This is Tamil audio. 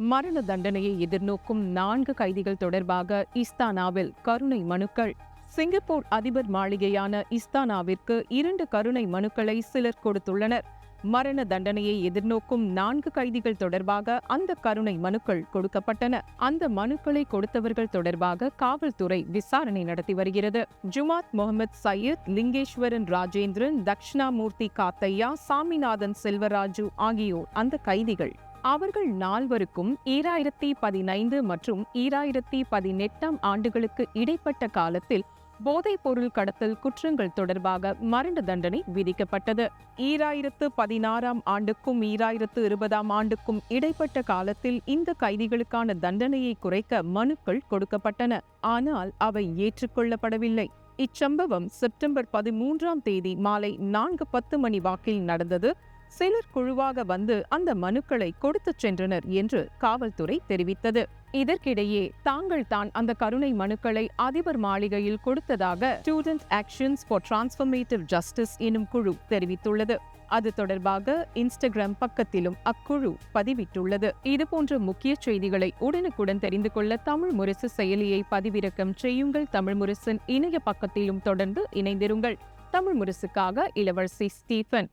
மரண தண்டனையை எதிர்நோக்கும் நான்கு கைதிகள் தொடர்பாக இஸ்தானாவில் கருணை மனுக்கள். சிங்கப்பூர் அதிபர் மாளிகையான இஸ்தானாவிற்கு இரண்டு கருணை மனுக்களை சிலர் கொடுத்துள்ளனர். மரண தண்டனையை எதிர்நோக்கும் நான்கு கைதிகள் தொடர்பாக அந்த கருணை மனுக்கள் கொடுக்கப்பட்டன. அந்த மனுக்களை கொடுத்தவர்கள் தொடர்பாக காவல்துறை விசாரணை நடத்தி வருகிறது. ஜுமாத் முகமது சையத் லிங்கேஸ்வரன் ராஜேந்திரன் தக்ஷணாமூர்த்தி காத்தையா சாமிநாதன் செல்வராஜு ஆகியோர் அந்த கைதிகள். அவர்கள் நால்வருக்கும் ஈராயிரத்தி பதினைந்து மற்றும் ஈராயிரத்தி பதினெட்டாம் ஆண்டுகளுக்கு இடைப்பட்ட காலத்தில் போதைப் பொருள் கடத்தல் குற்றங்கள் தொடர்பாக மரண தண்டனை விதிக்கப்பட்டது. ஈராயிரத்து பதினாறாம் ஆண்டுக்கும் ஈராயிரத்து இருபதாம் ஆண்டுக்கும் இடைப்பட்ட காலத்தில் இந்த கைதிகளுக்கான தண்டனையை குறைக்க மனுக்கள் கொடுக்கப்பட்டன. ஆனால் அவை ஏற்றுக்கொள்ளப்படவில்லை. இச்சம்பவம் செப்டம்பர் பதிமூன்றாம் தேதி மாலை நான்கு பத்து மணி வாக்கில் நடந்தது. சிலர் குழுவாக வந்து அந்த மனுக்களை கொடுத்துச் சென்றனர் என்று காவல்துறை தெரிவித்தது. இதற்கிடையே தாங்கள் தான் அந்த கருணை மனுக்களை அதிபர் மாளிகையில் கொடுத்ததாக student actions for transformative justice எனும் குழு தெரிவித்துள்ளது. அது தொடர்பாக இன்ஸ்டாகிராம் பக்கத்திலும் அக்குழு பதிவிட்டுள்ளது. இதுபோன்ற முக்கிய செய்திகளை உடனுக்குடன் தெரிந்து கொள்ள தமிழ் முரசு செயலியை பதிவிறக்கம் செய்யுங்கள். தமிழ் முரசின் இணைய பக்கத்திலும் தொடர்ந்து இணைந்திருங்கள். தமிழ் முரசுக்காக இளவரசி ஸ்டீஃபன்.